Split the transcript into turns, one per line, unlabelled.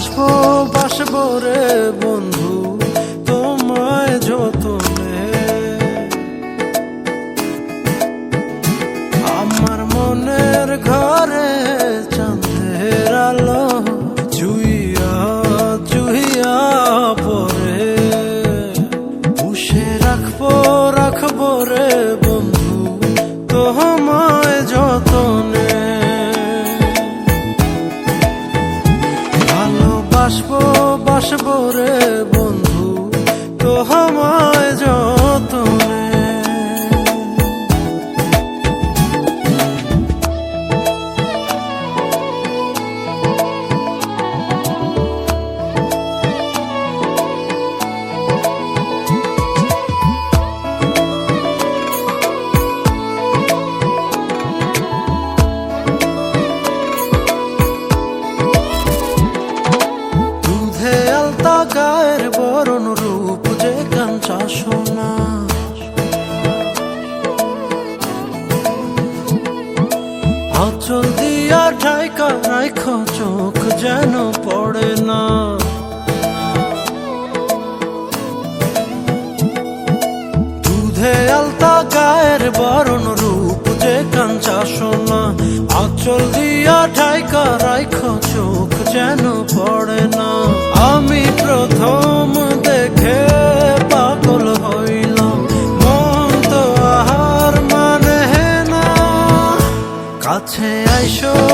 বাসবো বাসবো রে বন্ধু। বাসবো রে বন্ধু হামায় যতনে গায়ের বরণ রূপ যে কাঞ্চা সোনা। আচল দিয়া ঠাইকা রাইখ, চোখ যেন পড়ে না। দুধে আলতা গায়ের বরণ রূপ যে কাঞ্চা সোনা। আচল দিয়া ঠাইকা রাইখ, চোখ যেন পড়ে না। আমি প্রথম দেখে পাগল হইলাম। মন তো আহার মানে না। কাছে আইসো।